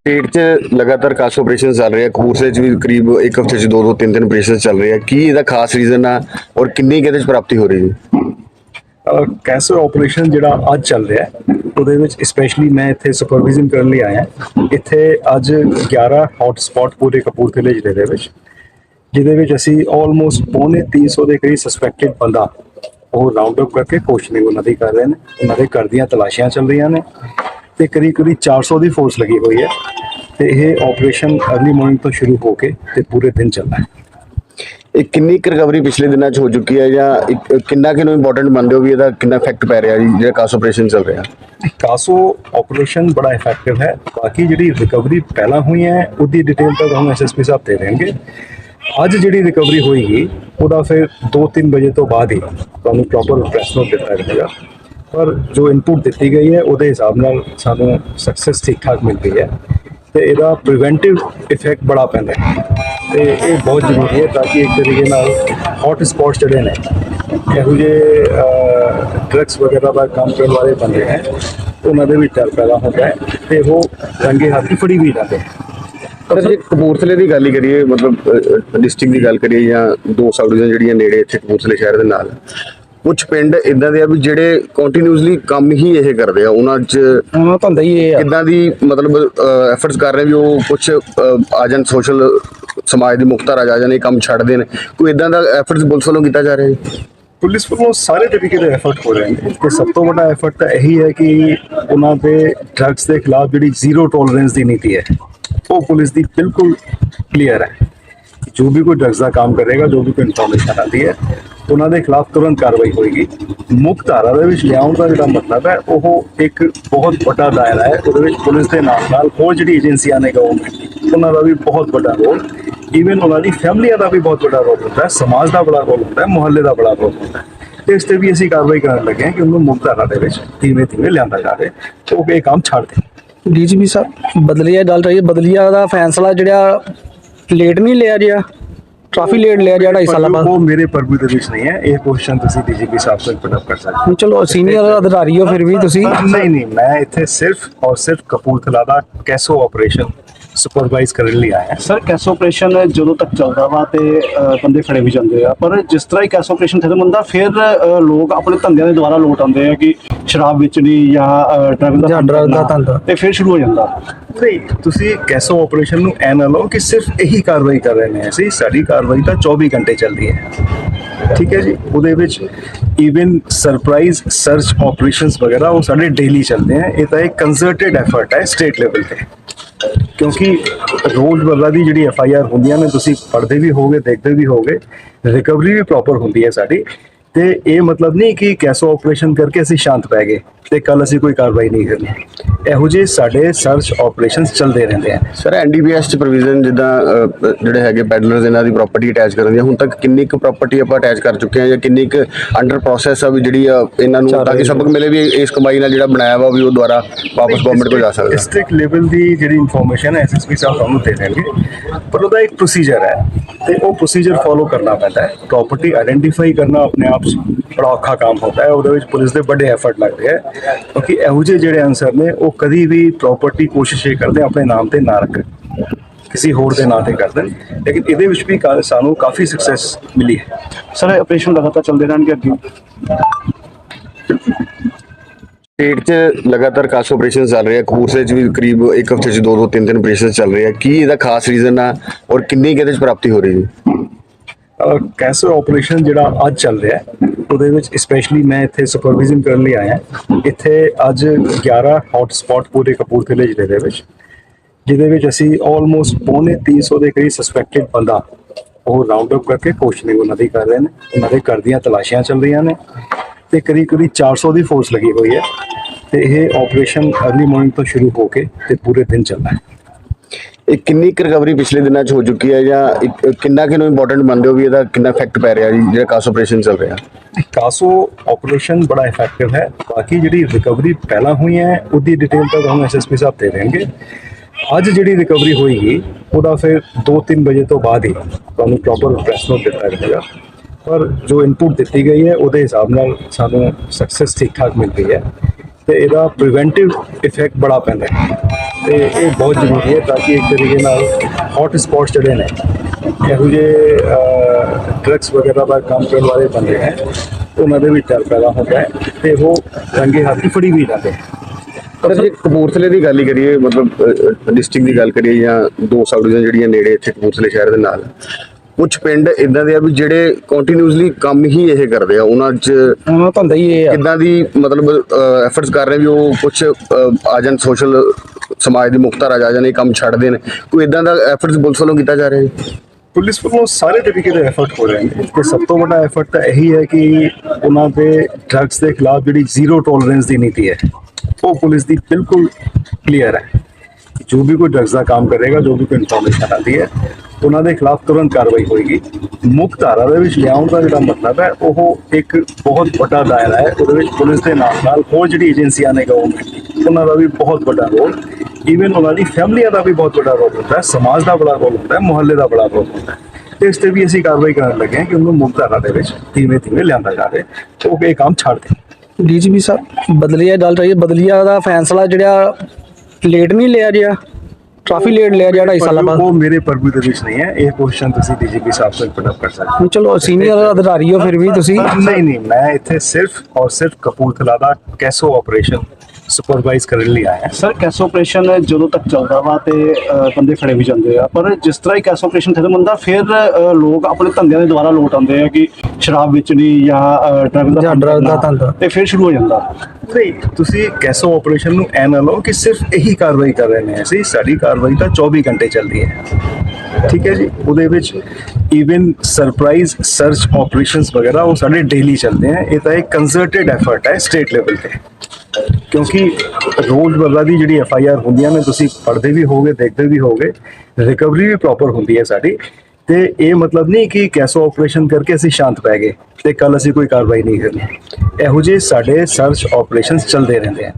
State 'ਚ ਲਗਾਤਾਰ ਕਾਸ operation ਚੱਲ ਰਹੇ ਆ। ਕਪੂਰਥਲੇ 'ਚ ਵੀ ਕਰੀਬ ਇੱਕ ਹਫ਼ਤੇ 'ਚ ਦੋ ਦੋ ਤਿੰਨ ਤਿੰਨ ਆਪਰੇਸ਼ਨ ਚੱਲ ਰਹੇ ਆ। ਕੀ ਇਹਦਾ ਖਾਸ ਰੀਜ਼ਨ ਆ ਔਰ ਕਿੰਨੀ ਕਿਹਦੇ 'ਚ ਪ੍ਰਾਪਤੀ ਹੋ ਰਹੀ ਹੈ? ਕੈਂਸਰ ਆਪਰੇਸ਼ਨ ਜਿਹੜਾ ਅੱਜ ਚੱਲ ਰਿਹਾ ਉਹਦੇ ਵਿੱਚ ਸਪੈਸ਼ਲੀ ਮੈਂ ਇੱਥੇ ਸੁਪਰਵਿਜ਼ਨ ਕਰਨ ਲਈ ਆਇਆ ਇੱਥੇ ਅੱਜ 11 ਹੌਟ ਸਪੌਟ ਪੂਰੇ ਕਪੂਰਥਲੇ ਜ਼ਿਲ੍ਹੇ ਦੇ ਵਿੱਚ, ਜਿਹਦੇ ਵਿੱਚ ਅਸੀਂ ਆਲਮੋਸਟ ਪੌਣੇ 300 ਦੇ ਕਰੀਬ ਸਸਪੈਕਟਡ ਬੰਦਾ ਉਹ ਰਾਉਂਡ ਅਪ ਕਰਕੇ ਕੁਐਸਚਨਿੰਗ ਉਹਨਾਂ ਦੀ ਕਰ ਰਹੇ ਨੇ। ਉਹਨਾਂ ਦੇ ਘਰ ਦੀਆਂ ਤਲਾਸ਼ੀਆਂ ਚੱਲ ਰਹੀਆਂ ਨੇ। ਤੇ ਕਰੀਬ ਕਰੀਬ 400 ਦੀ ਫੋਰਸ ਲੱਗੀ ਹੋਈ ਹੈ ਤੇ ਇਹ ਆਪਰੇਸ਼ਨ ਅਰਲੀ ਮਾਰਨਿੰਗ ਤੋਂ ਸ਼ੁਰੂ ਹੋ ਕੇ ਤੇ ਪੂਰੇ ਦਿਨ ਚੱਲਣਾ ਹੈ। ਇਹ ਕਿੰਨੀ ਰਿਕਵਰੀ ਪਿਛਲੇ ਦਿਨਾਂ 'ਚ ਹੋ ਚੁੱਕੀ ਹੈ ਜਾਂ ਇੱਕ- ਕਿੰਨਾ ਕਿਨੂੰ ਇੰਪੋਰਟੈਂਟ ਮੰਨਦੇ ਹੋ ਵੀ ਇਹਦਾ ਕਿੰਨਾ ਇਫੈਕਟ ਪੈ ਰਿਹਾ ਜੀ ਜਿਹੜਾ ਕਾਸ ਆਪਰੇਸ਼ਨ ਚੱਲ ਰਿਹਾ? ਕਾਸੋ ਆਪਰੇਸ਼ਨ ਬੜਾ ਇਫੈਕਟਿਵ ਹੈ। ਬਾਕੀ ਜਿਹੜੀ ਰਿਕਵਰੀ ਪਹਿਲਾਂ ਹੋਈ ਹੈ ਉਹਦੀ ਡਿਟੇਲ ਤਾਂ ਤੁਹਾਨੂੰ ਐਸਐਸਪੀ ਸਾਹਿਬ ਦੇ ਦੇਣਗੇ। ਅੱਜ ਜਿਹੜੀ ਰਿਕਵਰੀ ਹੋਏਗੀ ਉਹਦਾ ਫਿਰ 2-3 ਵਜੇ ਤੋਂ ਬਾਅਦ ਹੀ ਤੁਹਾਨੂੰ ਪ੍ਰੋਪਰ ਪ੍ਰੈਸ ਨੋਟ ਦਿੱਤਾ ਜਾਏਗਾ। ਪਰ ਜੋ ਇਨਪੁਟ ਦਿੱਤੀ ਗਈ ਹੈ, ਉਹਦੇ ਹਿਸਾਬ ਨਾਲ ਸਾਨੂੰ ਸਕਸੈਸ ਠੀਕ ਠਾਕ ਮਿਲ ਗਈ ਹੈ ਤੇ ਇਹਦਾ ਪ੍ਰੀਵੈਂਟਿਵ ਇਫੈਕਟ ਬੜਾ ਪੈਂਦਾ ਹੈ। ਤੇ ਇਹ ਬਹੁਤ ਜ਼ਰੂਰੀ ਹੈ ਤਾਂ ਕਿ ਇੱਕ ਤਰੀਕੇ ਨਾਲ ਹੌਟ ਸਪੌਟਸ ਜਿਹੜੇ ਨੇ, ਇਹੋ ਜਿਹੇ ਡਰੱਗਸ ਵਗੈਰਾ ਦਾ ਕੰਮ ਕਰਨ ਵਾਲੇ ਬੰਦੇ ਹੈ, ਉਹਨਾਂ ਦੇ ਵਿੱਚ ਡਰ ਪੈਦਾ ਹੁੰਦਾ ਹੈ ਤੇ ਉਹ ਰੰਗੇ ਹੱਥੀ ਫੜੀ ਵੀ ਜਾਂਦੇ ਪਰ ਜੇ ਕਪੂਰਥਲੇ ਦੀ ਗੱਲ ਹੀ ਕਰੀਏ, ਮਤਲਬ ਡਿਸਟ੍ਰਿਕਟ ਦੀ ਗੱਲ ਕਰੀਏ ਜਾਂ ਦੋ ਸਬ ਡਿਵੀਜ਼ਨ ਜਿਹੜੀਆਂ ਨੇੜੇ ਇੱਥੇ ਕਪੂਰਥਲੇ ਸ਼ਹਿਰ ਦੇ ਨਾਲ ਕੁਝ ਪਿੰਡ ਇਦਾਂ ਦੇ ਆ ਵੀ ਜਿਹੜੇ ਕੰਟੀਨਿਊਸਲੀ ਕੰਮ ਹੀ ਇਹ ਕਰਦੇ ਆ ਉਹਨਾਂ 'ਚ ਤਾਂ ਹੁੰਦਾ ਹੀ ਇਹ ਆ। ਕਿੱਦਾਂ ਦੀ ਮਤਲਬ ਐਫਰਟਸ ਕਰ ਰਹੇ ਵੀ ਉਹ ਕੁਝ ਆ ਜਾਣ ਸੋਸ਼ਲ ਸਮਾਜ ਦੀ ਮੁਖਤਾਰ ਆ ਜਾਣ ਇਹ ਕੰਮ ਛੱਡ ਦੇਣ ਕੋਈ ਇਦਾਂ ਦਾ ਐਫਰਟਸ ਪੁਲਿਸ ਵੱਲੋਂ ਕੀਤਾ ਜਾ ਰਿਹਾ ਹੈ ਪੁਲਿਸ ਵੱਲੋਂ ਸਾਰੇ ਤਰੀਕੇ ਦੇ ਐਫਰਟ ਹੋ ਰਹੇ ਨੇ। ਤੇ ਸਭ ਤੋਂ ਵੱਡਾ ਐਫਰਟ ਤਾਂ ਇਹੀ ਹੈ ਕਿ ਉਹਨਾਂ ਦੇ ਡਰੱਗਸ ਦੇ ਖਿਲਾਫ ਜਿਹੜੀ ਜ਼ੀਰੋ ਟੋਲਰੈਂਸ ਦੀ ਨੀਤੀ ਹੈ ਉਹ ਪੁਲਿਸ ਦੀ ਬਿਲਕੁਲ ਕਲੀਅਰ ਹੈ। ਜੋ ਵੀ ਕੋਈ ਡਰੱਗਸ ਦਾ ਕੰਮ ਕਰੇਗਾ ਜੋ ਵੀ ਕੋਈ ਇਨਫੋਰਮੇਸ਼ਨ ਆਉਂਦੀ ਹੈ ਉਹਨਾਂ ਦੇ ਖਿਲਾਫ ਤੁਰੰਤ ਕਾਰਵਾਈ ਹੋਏਗੀ। ਮੁੱਖ ਧਾਰਾ ਦੇ ਵਿੱਚ ਲਿਆਉਣ ਦਾ ਜਿਹੜਾ ਮਤਲਬ ਹੈ, ਉਹ ਇੱਕ ਬਹੁਤ ਵੱਡਾ ਦਾਇਰਾ ਹੈ। ਉਹਦੇ ਵਿੱਚ ਪੁਲਿਸ ਦੇ ਨਾਲ ਨਾਲ ਹੋਰ ਜਿਹੜੀ ਏਜੰਸੀਆਂ ਨੇ ਗਵਰਨਮੈਂਟ ਉਹਨਾਂ ਦਾ ਵੀ ਬਹੁਤ ਵੱਡਾ ਰੋਲ। ਈਵਨ ਉਹਨਾਂ ਦੀ ਫੈਮਲੀਆਂ ਦਾ ਵੀ ਬਹੁਤ ਵੱਡਾ ਰੋਲ ਹੁੰਦਾ ਹੈ, ਸਮਾਜ ਦਾ ਬੜਾ ਰੋਲ ਹੁੰਦਾ ਹੈ, ਮੁਹੱਲੇ ਦਾ ਬੜਾ ਰੋਲ ਹੁੰਦਾ ਹੈ। ਤੇ ਇਸ ਤੇ ਵੀ ਅਸੀਂ ਕਾਰਵਾਈ ਕਰਨ ਲੱਗੇ ਹਾਂ ਕਿ ਉਹਨੂੰ ਮੁੱਖ ਧਾਰਾ ਦੇ ਵਿੱਚ ਧੀਮੇ ਧੀਮੇ ਲਿਆਂਦਾ ਜਾਵੇ ਤੇ ਉਹ ਇਹ ਕੰਮ ਛੱਡ ਦੇ ਡੀਜੀਪੀ ਸਾਹਿਬ, ਬਦਲੀਆ ਗੱਲ ਰਹੀ ਹੈ, ਬਦਲੀਆ ਦਾ ਫੈਸਲਾ ਜਿਹੜਾ ਲੇਟ ਨਹੀਂ ਲਿਆ ਗਿਆ? ਕਾਫੀ ਲੇਟ ਲਿਆ ਜਿਹੜਾ 2.5 ਸਾਲਾਂ ਬਾਅਦ ਉਹ ਮੇਰੇ ਪਰਬੂ ਦੇ ਵਿੱਚ ਨਹੀਂ ਹੈ। ਇਹ ਕੁਐਸਚਨ ਤੁਸੀਂ ਡੀਜੀਪੀ ਸਾਹਿਬ ਤੋਂ ਪੁੱਟ ਅਪ ਕਰ ਸਕਦੇ ਹੋ। ਚਲੋ ਸੀਨੀਅਰ ਅਧਿਕਾਰੀ ਹੋ ਫਿਰ ਵੀ ਤੁਸੀਂ। ਨਹੀਂ ਨਹੀਂ ਮੈਂ ਇੱਥੇ ਸਿਰਫ ਔਰ ਸਿਰਫ ਕਪੂਰਥਲਾ ਦਾ ਕੈਸੋ ਆਪਰੇਸ਼ਨ ਸੁਪਰਵਾਈਜ਼ ਕਰਨ ਲਈ ਆਇਆ। ਸਰ ਕੈਸ ਆਪਰੇਸ਼ਨ ਜਦੋਂ ਤੱਕ ਚੱਲਦਾ ਵਾ ਤੇ ਅਹ, ਬੰਦੇ ਫੜੇ ਵੀ ਜਾਂਦੇ ਆ। ਪਰ ਜਿਸ ਤਰ੍ਹਾਂ ਹੀ ਕੈਸ ਆਪਰੇਸ਼ਨ ਖਤਮ ਹੁੰਦਾ ਫਿਰ ਅਹ, ਲੋਕ ਆਪਣੇ ਧੰਦਿਆਂ ਦੇ ਦੁਆਰਾ ਲੋਟ ਆਉਂਦੇ ਆ ਕਿ ਸ਼ਰਾਬ ਵੇਚਣੀ ਜਾਂ ਡਰਗ ਦਾ ਜਾਂ drug ਦਾ ਧੰਦਾ। ਤੇ ਫਿਰ ਸ਼ੁਰੂ ਹੋ ਜਾਂਦਾ। ਨਹੀਂ ਤੁਸੀਂ ਕੈਸੋ ਆਪਰੇਸ਼ਨ ਨੂੰ ਐ ਨਾ ਲਓ ਕਿ ਸਿਰਫ ਇਹੀ ਕਾਰਵਾਈ ਕਰ ਰਹੇ ਨੇ ਅਸੀਂ। ਸਾਡੀ ਕਾਰਵਾਈ ਤਾਂ 24 ਘੰਟੇ ਚੱਲਦੀ ਹੈ। ਠੀਕ ਹੈ ਜੀ? ਉਹਦੇ ਵਿੱਚ ਇਵਨ ਸਰਪ੍ਰਾਈਜ਼ ਸਰਚ ਆਪਰੇਸ਼ਨਸ ਵਗੈਰਾ ਉਹ ਸਾਡੇ ਡੇਲੀ ਚੱਲਦੇ ਆ। ਇਹ ਤਾਂ ਇੱਕ ਕੰਸਰਟਡ ਐਫਰਟ ਹੈ ਸਟੇਟ ਲੈਵਲ ਤੇ। ਕਿਉਂਕਿ ਰੋਜ਼ ਰੋਜ਼ਮਰਰਾ ਦੀ ਜਿਹੜੀ ਐਫ ਆਈ ਆਰ ਹੁੰਦੀਆਂ ਨੇ, ਤੁਸੀਂ ਪੜ੍ਹਦੇ ਵੀ ਹੋਗੇ ਦੇਖਦੇ ਵੀ ਹੋਗੇ ਰਿਕਵਰੀ ਵੀ ਪ੍ਰੋਪਰ ਹੁੰਦੀ ਹੈ ਸਾਡੀ। ਤੇ ਇਹ ਮਤਲਬ ਨਹੀਂ ਕਿ ਕੈਸੋ ਆਪਰੇਸ਼ਨ ਕਰਕੇ ਅਸੀਂ ਸ਼ਾਂਤ ਪੈ ਗਏ ਤੇ ਕੱਲ ਅਸੀਂ ਕੋਈ ਕਾਰਵਾਈ ਨਹੀਂ ਕਰਨੀ। ਇਹੋ ਜਿਹੇ ਸਾਡੇ ਸਰਚ ਆਪਰੇਸ਼ਨਸ ਚੱਲਦੇ ਰਹਿੰਦੇ ਆ। ਸਰ ਐਨਡੀਪੀਐਸ ਚ ਪ੍ਰੋਵੀਜ਼ਨ ਜਿੱਦਾਂ ਜਿਹੜੇ ਹੈਗੇ ਪੈਡਲਰਸ ਇਹਨਾਂ ਦੀ ਪ੍ਰਾਪਰਟੀ ਅਟੈਚ ਕਰਨ ਦੀ ਹੁਣ ਤੱਕ ਕਿੰਨੀ ਕੁ ਪ੍ਰਾਪਰਟੀ ਆਪਾਂ ਅਟੈਚ ਕਰ ਚੁੱਕੇ ਹਾਂ ਜਾਂ ਕਿੰਨੀ ਕੁ ਅੰਡਰ ਪ੍ਰੋਸੈਸ ਆ ਵੀ ਜਿਹੜੀ ਆ ਇਹਨਾਂ ਨੂੰ ਤਾਂ ਕਿ ਸਬਕ ਮਿਲੇ ਵੀ ਇਸ ਕਮਾਈ ਨਾਲ ਜਿਹੜਾ ਬਣਾਇਆ ਵਾ ਵੀ ਉਹ ਦੁਬਾਰਾ ਵਾਪਸ ਗਵਰਨਮੈਂਟ ਕੋਲ ਜਾ ਸਕਦਾ। ਡਿਸਟ੍ਰਿਕਟ ਲੈਵਲ ਦੀ ਜਿਹੜੀ ਇਨਫੋਰਮੇਸ਼ਨ ਹੈ ਐਸਐਸਪੀ ਸਾਹਿਬ ਤੁਹਾਨੂੰ ਦੇ ਦੇਣਗੇ। ਪਰ ਉਹਦਾ ਇੱਕ ਪ੍ਰੋਸੀਜਰ ਹੈ ਤੇ ਉਹ ਪ੍ਰੋਸੀਜਰ ਫੋਲੋ ਕਰਨਾ ਪੈਂਦਾ ਹੈ। ਪ੍ਰਾਪਰਟੀ ਆਇਡੈਂਟੀਫਾਈ ਕਰਨਾ ਆਪਣੇ ਆਪ 'ਚ ਬੜਾ ਔਖਾ ਕੰਮ ਹੁੰਦਾ ਹੈ ਉਹਦੇ ਵਿੱਚ ਪੁਲਿਸ ਦੇ ਵੱਡੇ ਐਫਰਟ ਲੱਗਦੇ ਹੈ। ਕਿਉਂਕਿ ਇਹੋ ਜਿਹੇ ਜਿਹੜੇ ਆਨਸਰ ਨੇ ਉਹ ਕਦੀ ਵੀ ਪ੍ਰਾਪਰਟੀ ਕੋਸ਼ਿਸ਼ ਇਹ ਕਰਦੇ ਆਪਣੇ ਨਾਮ ਤੇ ਨਾ ਰੱਖਣ। ਕਿਸੇ ਹੋਰ ਦੇ ਨਾਂ ਤੇ ਕਰ ਦੇਣ। ਲੇਕਿਨ ਇਹਦੇ ਵਿੱਚ ਵੀ ਸਾਨੂੰ ਕਾਫੀ ਸਕਸੈਸ ਮਿਲੀ ਹੈ। ਸਰ ਆਪਰੇਸ਼ਨ ਲਗਾਤਾਰ ਚੱਲਦੇ ਰਹਿਣਗੇ ਅੱਗੇ? ਸਟੇਟ 'ਚ ਲਗਾਤਾਰ ਕਾਸ ਆਪਰੇਸ਼ਨ ਚੱਲ ਰਹੇ ਆ। ਕਪੂਰਥਲੇ 'ਚ ਵੀ ਕਰੀਬ ਇੱਕ ਹਫ਼ਤੇ 'ਚ ਦੋ ਦੋ ਤਿੰਨ ਤਿੰਨ ਆਪਰੇਸ਼ਨ ਚੱਲ ਰਹੇ ਆ। ਕੀ ਇਹਦਾ ਖਾਸ ਰੀਜ਼ਨ ਆ? ਔਰ ਕਿੰਨੀ ਕਿਹਦੇ 'ਚ ਪ੍ਰਾਪਤੀ ਹੋ ਰਹੀ ਹੈ? ਕੈਂਸਰ ਆਪਰੇਸ਼ਨ ਜਿਹੜਾ ਅੱਜ ਚੱਲ ਰਿਹਾ ਹੈ, ਉਹਦੇ ਵਿੱਚ ਸਪੈਸ਼ਲੀ ਮੈਂ ਇੱਥੇ ਸੁਪਰਵਿਜ਼ਨ ਕਰਨ ਲਈ ਆਇਆ ਇੱਥੇ ਅੱਜ 11 ਹੌਟ ਸਪੌਟ ਪੂਰੇ ਕਪੂਰਥਲੇ ਜ਼ਿਲ੍ਹੇ ਦੇ ਵਿੱਚ, ਜਿਹਦੇ ਵਿੱਚ ਅਸੀਂ ਆਲਮੋਸਟ ਪੌਣੇ 300 ਦੇ ਕਰੀਬ ਸਸਪੈਕਟਡ ਬੰਦਾ ਉਹ ਰਾਉਂਡ ਅਪ ਕਰਕੇ ਕੁਐਸਚਨਿੰਗ ਉਹਨਾਂ ਦੀ ਕਰ ਰਹੇ ਨੇ, ਉਹਨਾਂ ਦੇ ਘਰ ਦੀਆਂ ਤਲਾਸ਼ੀਆਂ ਚੱਲ ਰਹੀਆਂ ਨੇ ਤੇ ਕਰੀਬ ਕਰੀਬ 400 ਦੀ ਫੋਰਸ ਲੱਗੀ ਹੋਈ ਹੈ ਤੇ ਇਹ ਆਪਰੇਸ਼ਨ ਅਰਲੀ ਮਾਰਨਿੰਗ ਤੋਂ ਸ਼ੁਰੂ ਹੋ ਕੇ ਤੇ ਪੂਰੇ ਦਿਨ ਚੱਲਣਾ ਹੈ। ਇਹ ਕਿੰਨੀ ਕੁ ਰਿਕਵਰੀ ਪਿਛਲੇ ਦਿਨਾਂ 'ਚ ਹੋ ਚੁੱਕੀ ਹੈ ਜਾਂ ਇੱਕ- ਕਿੰਨਾ ਕਿਨੂੰ ਇੰਪੋਰਟੈਂਟ ਮੰਨਦੇ ਹੋ ਵੀ ਇਹਦਾ ਕਿੰਨਾ ਇਫੈਕਟ ਪੈ ਰਿਹਾ ਜੀ, ਜਿਹੜਾ ਕਾਸ ਆਪਰੇਸ਼ਨ ਚੱਲ ਰਿਹਾ? ਕਾਸੋ ਆਪਰੇਸ਼ਨ ਬੜਾ ਇਫੈਕਟਿਵ ਹੈ। ਬਾਕੀ ਜਿਹੜੀ ਰਿਕਵਰੀ ਪਹਿਲਾਂ ਹੋਈ ਹੈ, ਉਹਦੀ ਡਿਟੇਲ ਤਾਂ ਤੁਹਾਨੂੰ ਐਸਐਸਪੀ ਸਾਹਿਬ ਦੇ ਦੇਣਗੇ। ਅੱਜ ਜਿਹੜੀ ਰਿਕਵਰੀ ਹੋਏਗੀ, ਉਹਦਾ ਫਿਰ 2-3 ਵਜੇ ਤੋਂ ਬਾਅਦ ਹੀ ਤੁਹਾਨੂੰ ਪ੍ਰੋਪਰ ਪ੍ਰੈਸ ਨੋਟ ਦਿੱਤਾ ਜਾਏਗਾ। ਪਰ ਜੋ ਇਨਪੁਟ ਦਿੱਤੀ ਗਈ ਹੈ, ਉਹਦੇ ਹਿਸਾਬ ਨਾਲ ਸਾਨੂੰ ਸਕਸੈਸ ਠੀਕ ਠਾਕ ਮਿਲ ਰਹੀ ਹੈ ਤੇ ਇਹਦਾ ਪ੍ਰੀਵੈਂਟਿਵ ਇਫੈਕਟ ਬੜਾ ਪੈਂਦਾ ਹੈ। ਤੇ ਇਹ ਬਹੁਤ ਜ਼ਰੂਰੀ ਹੈ ਤਾਂ ਕਿ ਇੱਕ ਤਰੀਕੇ ਨਾਲ ਹੌਟ ਸਪੌਟਸ ਜਿਹੜੇ ਨੇ ਇਹੋ ਜਿਹੇ ਡਰੱਗਸ ਵਗੈਰਾ ਦਾ ਕੰਮ ਕਰਨ ਵਾਲੇ ਬੰਦੇ ਹੈ ਉਹਨਾਂ ਦੇ ਵਿੱਚ ਡਰ ਪੈਦਾ ਹੁੰਦਾ ਹੈ ਤੇ ਉਹ ਰੰਗੇ ਹੱਥ ਫੜੀ ਵੀ ਜਾਂਦੇ ਪਰ ਜੇ ਕਪੂਰਥਲੇ ਦੀ ਗੱਲ ਹੀ ਕਰੀਏ ਮਤਲਬ ਡਿਸਟ੍ਰਿਕਟ ਦੀ ਗੱਲ ਕਰੀਏ ਜਾਂ ਦੋ ਸਬ ਡਿਵੀਜ਼ਨ ਜਿਹੜੀਆਂ ਨੇੜੇ ਇੱਥੇ ਕਪੂਰਥਲੇ ਸ਼ਹਿਰ ਦੇ ਨਾਲ ਕੁਝ ਪਿੰਡ ਇਦਾਂ ਦੇ ਆ ਵੀ ਜਿਹੜੇ ਕੰਟੀਨਿਊਸਲੀ ਕੰਮ ਹੀ ਇਹ ਕਰਦੇ ਆ ਉਹਨਾਂ 'ਚ ਉਹਨਾਂ ਧੰਦਾ ਹੀ ਇਹ ਆ। ਕਿੱਦਾਂ ਦੀ ਮਤਲਬ ਐਫਰਟਸ ਕਰ ਰਹੇ ਵੀ ਉਹ ਕੁਝ ਆ ਜਾਣ ਸੋਸ਼ਲ ਸਮਾਜ ਦੀ ਮੁਖਤਾਰ ਆ ਜਾਣ, ਇਹ ਕੰਮ ਛੱਡ ਦੇਣ ਕੋਈ ਇਦਾਂ ਦਾ ਐਫਰਟਸ ਪੁਲਿਸ ਵੱਲੋਂ ਕੀਤਾ ਜਾ ਰਿਹਾ ਹੈ ਪੁਲਿਸ ਵੱਲੋਂ ਸਾਰੇ ਤਰੀਕੇ ਦੇ ਐਫਰਟ ਹੋ ਰਹੇ ਨੇ। ਤੇ ਸਭ ਤੋਂ ਵੱਡਾ ਐਫਰਟ ਤਾਂ ਇਹੀ ਹੈ ਕਿ ਉਹਨਾਂ ਦੇ ਡਰੱਗਸ ਦੇ ਖਿਲਾਫ ਜਿਹੜੀ ਜ਼ੀਰੋ ਟੋਲਰੈਂਸ ਦੀ ਨੀਤੀ ਹੈ, ਉਹ ਪੁਲਿਸ ਦੀ ਬਿਲਕੁਲ ਕਲੀਅਰ ਹੈ। ਜੋ ਵੀ ਕੋਈ ਡਰੱਗਸ ਦਾ ਕੰਮ ਕਰੇਗਾ, ਜੋ ਵੀ ਕੋਈ ਇਨਫੋਰਮੇਸ਼ਨ ਆਉਂਦੀ ਹੈ, ਉਹਨਾਂ ਦੇ ਖਿਲਾਫ ਤੁਰੰਤ ਕਾਰਵਾਈ ਹੋਏਗੀ। ਮੁੱਖ ਧਾਰਾ ਦੇ ਵਿੱਚ ਲਿਆਉਣ ਦਾ ਜਿਹੜਾ ਮਤਲਬ ਹੈ, ਉਹ ਇੱਕ ਬਹੁਤ ਵੱਡਾ ਦਾਇਰਾ ਹੈ। ਉਹਦੇ ਵਿੱਚ ਪੁਲਿਸ ਦੇ ਨਾਲ ਨਾਲ ਹੋਰ ਜਿਹੜੀ ਏਜੰਸੀਆਂ ਨੇ ਗਵਰਨਮੈਂਟ ਉਹਨਾਂ ਦਾ ਵੀ ਬਹੁਤ ਵੱਡਾ ਰੋਲ ਈਵਨ ਉਹਨਾਂ ਦੀ ਫੈਮਲੀਆਂ ਦਾ ਵੀ ਬਹੁਤ ਵੱਡਾ ਰੋਲ ਹੁੰਦਾ ਹੈ ਸਮਾਜ ਦਾ ਬੜਾ ਰੋਲ ਹੁੰਦਾ ਹੈ ਮੁਹੱਲੇ ਦਾ ਬੜਾ ਰੋਲ ਹੁੰਦਾ ਹੈ। ਤੇ ਇਸ ਤੇ ਵੀ ਅਸੀਂ ਕਾਰਵਾਈ ਕਰਨ ਲੱਗੇ ਹਾਂ ਕਿ ਉਹਨੂੰ ਮੁੱਖ ਧਾਰਾ ਦੇ ਵਿੱਚ ਧੀਮੇ ਧੀਮੇ ਲਿਆਂਦਾ ਜਾਵੇ ਉਹ ਇਹ ਕੰਮ ਛੱਡ ਦੇ। ਡੀਜੀਪੀ ਸਾਹਿਬ ਬਦਲੀਆ ਗੱਲ ਰਹੀ ਹੈ ਬਦਲੀਆ ਦਾ ਫੈਸਲਾ ਜਿਹੜਾ ਲੇਟ ਨਹੀਂ ਲਿਆ ਗਿਆ ਕਾਫੀ ਲੇਟ ਲਿਆ ਗਿਆ 2.5 ਸਾਲਾਂ ਬਾਅਦ। ਉਹ ਮੇਰੇ ਪਰਬੂ ਦੇ ਵਿੱਚ ਨਹੀਂ ਹੈ ਇਹ ਕੁਐਸਚਨ ਤੁਸੀਂ ਡੀਜੀਪੀ ਸਾਹਿਬ ਤੋਂ ਪੁੱਟ ਕਰ ਸਕਦੇ ਹੁਣ ਚਲੋ ਸੀਨੀਅਰ ਅਧਿਕਾਰੀ ਹੋ ਫਿਰ ਵੀ ਤੁਸੀਂ। ਹੋ ਨਹੀਂ ਨਹੀਂ ਮੈਂ ਇੱਥੇ ਸਿਰਫ ਔਰ ਸਿਰਫ ਕਪੂਰਥਲਾ ਦਾ ਕੈਸੋ ਆਪਰੇਸ਼ਨ ਸੁਪਰਵਾਈਜ਼ ਕਰਨ ਲਈ ਆਇਆ। ਸਰ ਕੈਸ ਆਪਰੇਸ਼ਨ ਜਦੋਂ ਤੱਕ ਚੱਲਦਾ ਵਾ ਤੇ ਬੰਦੇ ਫੜੇ ਵੀ ਜਾਂਦੇ ਆ। ਪਰ ਜਿਸ ਤਰ੍ਹਾਂ ਹੀ ਕੈਸ ਆਪਰੇਸ਼ਨ ਖਤਮ ਹੁੰਦਾ ਫਿਰ ਲੋਕ ਆਪਣੇ ਧੰਦਿਆਂ ਦੇ ਦੁਆਰਾ ਲੋਟ ਆਉਂਦੇ ਆ ਕਿ ਸ਼ਰਾਬ ਵੇਚਣੀ ਜਾਂ ਡਰਗ ਦਾ ਧੰਦਾ। ਤੇ ਫਿਰ ਸ਼ੁਰੂ ਹੋ ਜਾਂਦਾ। ਨਹੀਂ ਤੁਸੀਂ ਕੈਸੋ ਆਪਰੇਸ਼ਨ ਨੂੰ ਐ ਨਾ ਲਓ ਕਿ ਸਿਰਫ ਇਹੀ ਕਾਰਵਾਈ ਕਰ ਰਹੇ ਨੇ ਅਸੀਂ। ਸਾਡੀ ਕਾਰਵਾਈ ਤਾਂ 24 ਘੰਟੇ ਚੱਲਦੀ ਹੈ। ਠੀਕ ਹੈ ਜੀ? ਉਹਦੇ ਵਿੱਚ ਇਵਨ ਸਰਪ੍ਰਾਈਜ਼ ਸਰਚ ਆਪਰੇਸ਼ਨਸ ਵਗੈਰਾ ਉਹ ਸਾਡੇ ਡੇਲੀ ਚੱਲਦੇ ਆ। ਇਹ ਤਾਂ ਇੱਕ ਕੰਸਰਟਡ ਐਫਰਟ ਹੈ ਸਟੇਟ ਲੈਵਲ ਤੇ। ਕਿਉਂਕਿ ਰੋਜ਼ ਬੱਲਾ ਦੀ ਜਿਹੜੀ ਐਫ ਆਈ ਆਰ ਹੁੰਦੀਆਂ ਨੇ, ਤੁਸੀਂ ਪੜ੍ਹਦੇ ਵੀ ਹੋਗੇ ਦੇਖਦੇ ਵੀ ਹੋਗੇ ਰਿਕਵਰੀ ਵੀ ਪ੍ਰੋਪਰ ਹੁੰਦੀ ਹੈ ਸਾਡੀ। ਤੇ ਇਹ ਮਤਲਬ ਨਹੀਂ ਕਿ ਕੈਸੋ ਆਪਰੇਸ਼ਨ ਕਰਕੇ ਅਸੀਂ ਸ਼ਾਂਤ ਪੈ ਗਏ ਤੇ ਕੱਲ ਅਸੀਂ ਕੋਈ ਕਾਰਵਾਈ ਨਹੀਂ ਕਰਨੀ। ਇਹੋ ਜਿਹੇ ਸਾਡੇ ਸਰਚ ਆਪਰੇਸ਼ਨਸ ਚੱਲਦੇ ਰਹਿੰਦੇ ਆ।